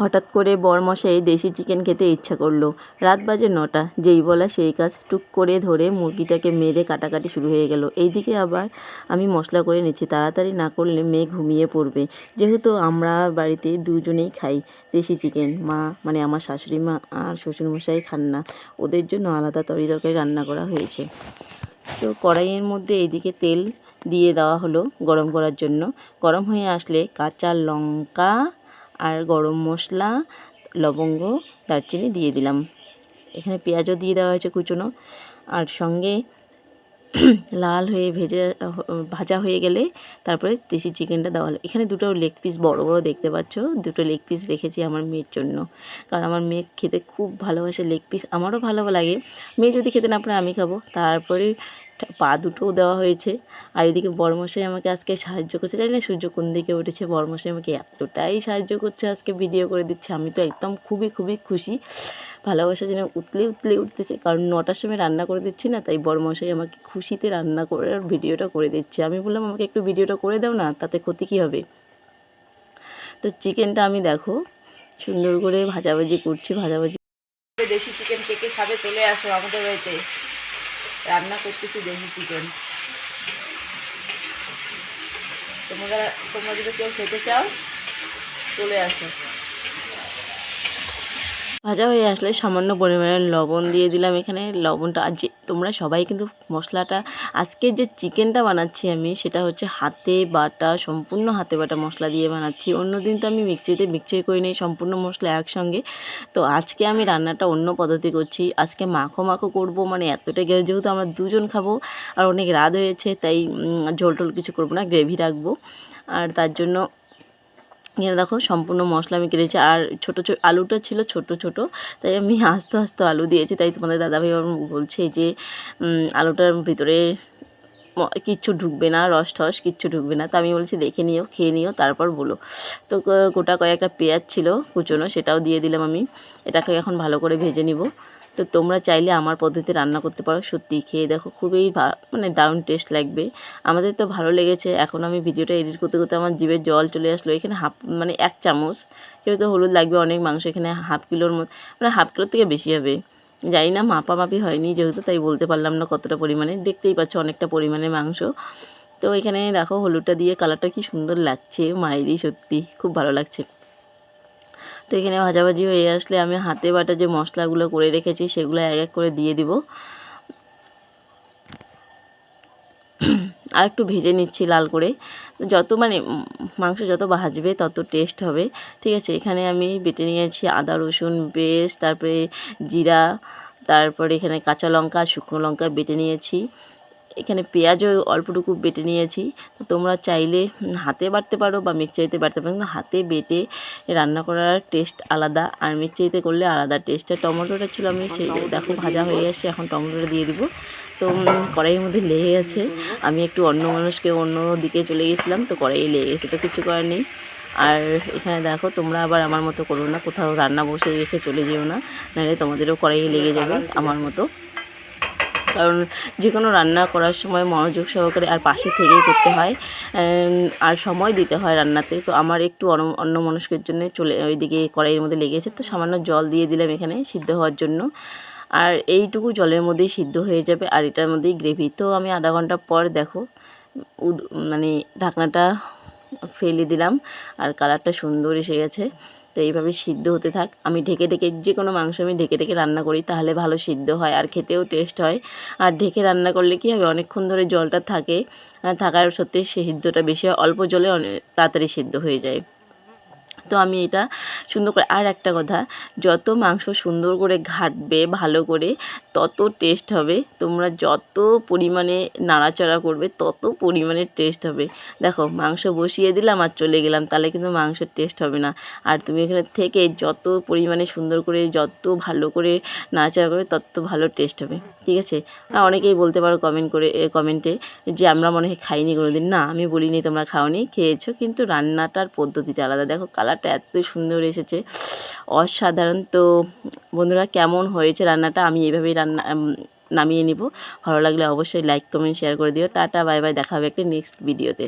হঠাৎ করে বরমশাই দেশি চিকেন খেতে ইচ্ছা করল। রাত বাজে নটা, যেই বলা সেই কাজ টুক করে ধরে মুরগিটাকে মেরে কাটাকাটি শুরু হয়ে গেল। এইদিকে আবার আমি মশলা করে নিচ্ছি, তাড়াতাড়ি না করলে মেয়ে ঘুমিয়ে পড়বে। যেহেতু আমরা বাড়িতে দুজনেই খাই দেশি চিকেন, মা মানে আমার শাশুড়ি মা আর শ্বশুরমশাই খান না, ওদের জন্য আলাদা তরি তরকারি রান্না করা হয়েছে। তো কড়াইয়ের মধ্যে এইদিকে তেল দিয়ে দেওয়া হলো গরম করার জন্য। গরম হয়ে আসলে কাঁচা লঙ্কা আর গরম মশলা, লবঙ্গ, দারচিনি দিয়ে দিলাম। এখানে পেঁয়াজও দিয়ে দেওয়া হয়েছে কুচনো। আর সঙ্গে লাল হয়ে ভেজে, ভাজা হয়ে গেলে তারপরে দেশি চিকেনটা দেওয়া হলো। এখানে দুটো লেগ পিস বড় বড় দেখতে পাচ্ছ। দুটো লেগ পিস রেখেছি আমার মেয়ের জন্য। কারণ আমার মেয়ে খেতে খুব ভালোবাসে লেগ পিস আমারও ভালো লাগে। মেয়ে যদি খেতে না পারে, আমি খাব। তারপরে পা দুটোও দেওয়া হয়েছে। আর এদিকে বড়মশাই আমাকে আজকে সাহায্য করছে। জানি না সূর্য কোন দিকে উঠেছে। বড়মশাই আমাকে এতটাই সাহায্য করছে, আজকে ভিডিও করে দিচ্ছে। আমি তো একদম খুবই খুবই খুশি। ভালোবাসা যেন উতলে উতলে উঠতেছে। কারণ নটার সময় রান্না করে দিচ্ছি না, তাই বড়মশাই আমাকে খুশিতে রান্না করার ভিডিওটা করে দিচ্ছে। আমি বললাম, আমাকে একটু ভিডিওটা করে দাও না, তাতে ক্ষতি কী হবে? তো চিকেনটা আমি দেখো, সুন্দর করে ভাজাভাজি করছি, ভাজাভাজি দেশি চিকেন কে কে খাবে চলে আসো আমাদের বাড়িতে। রান্না করতেছি দেশি চিকেন তোমরা তোমরা যদি কেউ খেতে চাও চলে আসো। ভাজা হয়ে আসলে সামান্য পরিমাণে লবণ দিয়ে দিলাম এখানে। লবণটা আর যে তোমরা সবাই কিন্তু মশলাটা আজকে যে চিকেনটা বানাচ্ছি আমি সেটা হচ্ছে হাতে বাটা, সম্পূর্ণ হাতে বাটা মশলা দিয়ে বানাচ্ছি। অন্য দিন তো আমি মিক্সিতে মিক্সচার করে নিই, সম্পূর্ণ মশলা একসঙ্গে। তো আজকে আমি রান্নাটা অন্য পদ্ধতি করছি। আজকে মাখো মাখো করব মানে এতটা গ্রেভি যেহেতু আমরা দুজন খাব আর অনেক রাত হয়েছে, তাই ঝোল টোল কিছু করব না, গ্রেভি রাখব। আর তার জন্য এখানে দেখো সম্পূর্ণ মশলা আমি কেটেছি। আর ছোটো ছোটো আলুটা ছিল ছোট ছোট, তাই আমি আস্তে আস্তে আলু দিয়েছি। তাই তোমাদের দাদাভাই বলছে যে আলুটার ভিতরে কিচ্ছু ঢুকবে না, রস টস কিচ্ছু ঢুকবে না। তো আমি বলছি, দেখে নিও, খেয়ে নিও, তারপর বলো। তো গোটা কয়েকটা পেঁয়াজ ছিল কুচোনো, সেটাও দিয়ে দিলাম আমি। এটাকে এখন ভালো করে ভেজে নিব। তো তোমরা চাইলে আমার পদ্ধতিতে রান্না করতে পারো। সত্যি খেয়ে দেখো খুবই মানে দারুণ টেস্ট লাগবে। আমাদের তো ভালো লেগেছে। এখন আমি ভিডিওটা এডিট করতে করতে আমার জিভের জল চলে আসলো। এখানে হাফ মানে এক চামচ যেহেতু হলুদ লাগবে, অনেক মাংস এখানে হাফ কিলোর মতো মানে হাফ কিলোর থেকে বেশি হবে। জানি না, মাপামাপি হয়নি যেহেতু, তাই বলতে পারলাম না কতটা পরিমাণে। দেখতেই পাচ্ছ অনেকটা পরিমাণে মাংস। তো এখানে দেখো হলুদটা দিয়ে কালারটা কি সুন্দর লাগছে মায়েরই সত্যি, খুব ভালো লাগছে। তো এখানে ভাজাভাজি হয়ে আসলে আমি হাতে বাটা যে মশলাগুলো করে রেখেছি সেগুলো এক এক করে দিয়ে দিব। আর একটু ভেজে নিচ্ছি লাল করে। যত মানে মাংস যত ভাজবে তত টেস্ট হবে। ঠিক আছে, এখানে আমি বেটে নিয়েছি আদা, রসুন, পেস্ট, তারপরে জিরা, তারপরে এখানে কাঁচা লঙ্কা, শুকনো লঙ্কা বেটে নিয়েছি। এখানে পেঁয়াজও অল্পটুকু বেটে নিয়েছি। তো তোমরা চাইলে হাতে বাটতে পারো বা মিক্সারিতে বাটতে পারো। কিন্তু হাতে বেটে রান্না করার টেস্ট আলাদা। আর মিক্সারিতে করলে আলাদা টেস্ট আর টমেটোটা ছিল আমি সেই দেখো ভাজা হয়ে গেছে। এখন টমেটোটা দিয়ে দিব। তো কড়াইয়ের মধ্যে লেগে গেছে। আমি একটু অন্য মানুষকে অন্য দিকে চলে গেছিলাম। তো কড়াইয়ে লেগে গেছে। তো কিছু করার নেই। আর এখানে দেখো তোমরা আবার আমার মতো করো না। কোথাও রান্না বসে রেখে চলে যেও না। নাহলে তোমাদেরও কড়াইয়ে লেগে যাবে আমার মতো। কারণ যে কোনো রান্না করার সময় মনোযোগ সহকারে আর পাশে থেকেই করতে হয় আর সময় দিতে হয় রান্নাতে। তো আমার একটু অন্য মনস্কের জন্য চলে, ওইদিকে কড়াইয়ের মধ্যে লেগেছে তো সামান্য জল দিয়ে দিলাম এখানে সিদ্ধ হওয়ার জন্য। আর এইটুকু জলের মধ্যেই সিদ্ধ হয়ে যাবে আর এটার মধ্যেই গ্রেভি। তো আমি আধা ঘণ্টা পর দেখো মানে ঢাকনাটা ফেলে দিলাম আর কালারটা সুন্দর এসে গেছে। তো এইভাবে সিদ্ধ হতে থাক। আমি ঢেকে ঢেকে যে কোনো মাংস আমি ঢেকে ঢেকে রান্না করি, তাহলে ভালো সিদ্ধ হয় আর খেতেও টেস্ট হয়। আর ঢেকে রান্না করলে কী হবে? অনেকক্ষণ ধরে জলটা থাকে থাকার সত্যি সিদ্ধটা বেশি হয়, অল্প জলে অনেক তাড়াতাড়ি সিদ্ধ হয়ে যায়। তো আমি এটা সুন্দর করে আর একটা কথা, যত মাংস সুন্দর করে ঘাটবে, ভালো করে, তত টেস্ট হবে। তোমরা যত পরিমাণে নাড়াচাড়া করবে, তত পরিমাণে টেস্ট হবে। দেখো, মাংস বসিয়ে দিলাম আর চলে গেলাম, তাহলে কিন্তু মাংসের টেস্ট হবে না। আর তুমি এখানে থেকে যত পরিমাণে সুন্দর করে, যত ভালো করে নাড়াচাড়া করবে, তত ভালো টেস্ট হবে। ঠিক আছে? আর অনেকেই বলতে পারো কমেন্ট করে কমেন্টে যে, আমরা মনে হয় খাইনি কোনো দিন না, আমি বলিনি তোমরা খাওনি, খেয়েছো, কিন্তু রান্নাটার পদ্ধতিটা আলাদা। দেখো কালারটা এত সুন্দর এসেছে। অসাধারণ। তো বন্ধুরা, কেমন হয়েছে রান্নাটা? আমি এভাবেই রান্না নামিয়ে নিব। ভালো লাগলে অবশ্যই লাইক কমেন্ট শেয়ার করে দিও। টাটা বাই বাই দেখা হবে একটি নেক্সট ভিডিওতে